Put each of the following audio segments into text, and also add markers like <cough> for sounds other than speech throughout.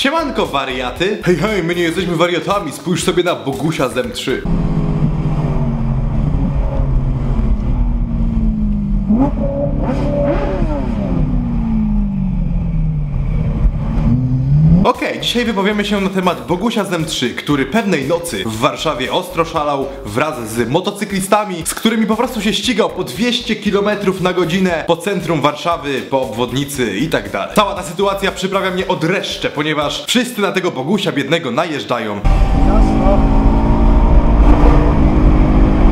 Siemanko wariaty! Hej, hej, my nie jesteśmy wariatami, spójrz sobie na Bogusia z M3. Okej, dzisiaj wypowiemy się na temat Bogusia z M3, który pewnej nocy w Warszawie ostro szalał wraz z motocyklistami, z którymi po prostu się ścigał po 200 km na godzinę po centrum Warszawy, po obwodnicy i tak dalej. Cała ta sytuacja przyprawia mnie od reszcze, ponieważ wszyscy na tego Bogusia biednego najeżdżają.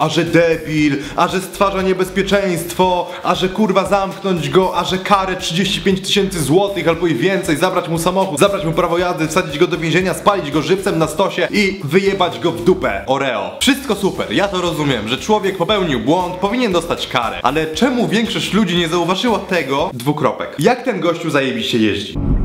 A że debil, a że stwarza niebezpieczeństwo, a że kurwa zamknąć go, a że karę 35 tysięcy złotych albo i więcej, zabrać mu samochód, zabrać mu prawo jazdy, wsadzić go do więzienia, spalić go żywcem na stosie i wyjebać go w dupę. Oreo. Wszystko super, ja to rozumiem, że człowiek popełnił błąd, powinien dostać karę. Ale czemu większość ludzi nie zauważyła tego? Dwukropek. Jak ten gościu zajebiście jeździ?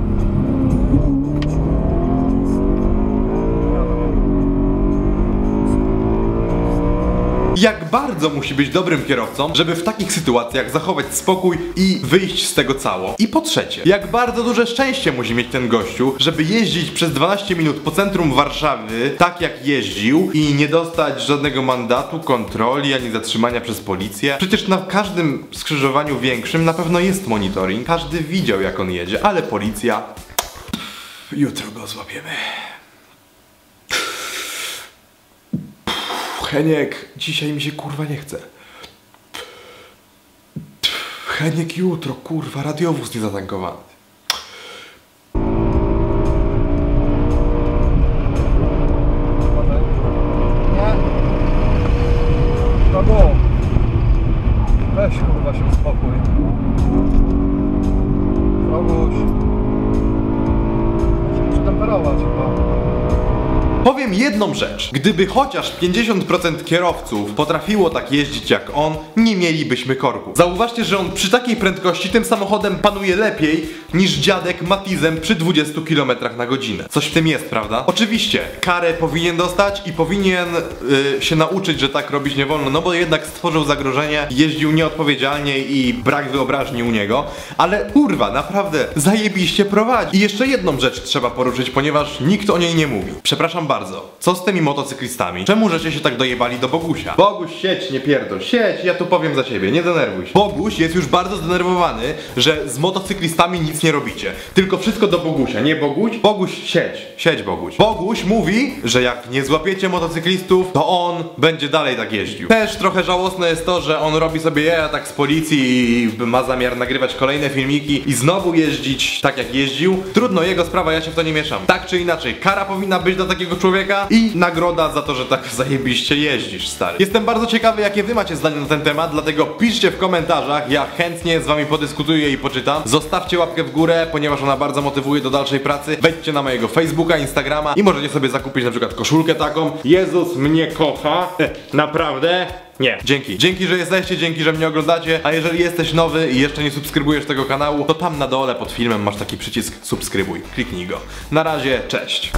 Jak bardzo musi być dobrym kierowcą, żeby w takich sytuacjach zachować spokój i wyjść z tego cało. I po trzecie, jak bardzo duże szczęście musi mieć ten gościu, żeby jeździć przez 12 minut po centrum Warszawy, tak jak jeździł i nie dostać żadnego mandatu, kontroli, ani zatrzymania przez policję. Przecież na każdym skrzyżowaniu większym na pewno jest monitoring. Każdy widział jak on jedzie, ale policja... Jutro go złapiemy. Heniek, dzisiaj mi się kurwa nie chce. Heniek jutro, kurwa, radiowóz nie zatankowany. No. Weź kurwa się uspokój. Powiem jedną rzecz. Gdyby chociaż 50% kierowców potrafiło tak jeździć jak on, nie mielibyśmy korku. Zauważcie, że on przy takiej prędkości tym samochodem panuje lepiej niż dziadek Matizem przy 20 km na godzinę. Coś w tym jest, prawda? Oczywiście, karę powinien dostać i powinien y, się nauczyć, że tak robić nie wolno, no bo jednak stworzył zagrożenie, jeździł nieodpowiedzialnie i brak wyobraźni u niego, ale kurwa, naprawdę zajebiście prowadzi. I jeszcze jedną rzecz trzeba poruszyć, ponieważ nikt o niej nie mówi. Przepraszam bardzo, co z tymi motocyklistami? Czemu żeście się tak dojebali do Bogusia? Boguś, siedź, nie pierdol, siedź, ja tu powiem za ciebie, nie denerwuj się. Boguś jest już bardzo zdenerwowany, że z motocyklistami nie robicie. Tylko wszystko do Bogusia, nie Boguś? Boguś, siedź, siedź Boguś. Boguś mówi, że jak nie złapiecie motocyklistów, to on będzie dalej tak jeździł. Też trochę żałosne jest to, że on robi sobie jaja tak z policji i ma zamiar nagrywać kolejne filmiki i znowu jeździć tak jak jeździł. Trudno, jego sprawa, ja się w to nie mieszam. Tak czy inaczej, kara powinna być dla takiego człowieka i nagroda za to, że tak <laughs> zajebiście jeździsz, stary. Jestem bardzo ciekawy, jakie wy macie zdanie na ten temat, dlatego piszcie w komentarzach, ja chętnie z wami podyskutuję i poczytam. Zostawcie łapkę w górę, ponieważ ona bardzo motywuje do dalszej pracy. Wejdźcie na mojego Facebooka, Instagrama i możecie sobie zakupić na przykład koszulkę taką. Jezus mnie kocha. Naprawdę? Nie. Dzięki. Dzięki, że jesteście, dzięki, że mnie oglądacie. A jeżeli jesteś nowy i jeszcze nie subskrybujesz tego kanału, to tam na dole pod filmem masz taki przycisk subskrybuj. Kliknij go. Na razie, cześć.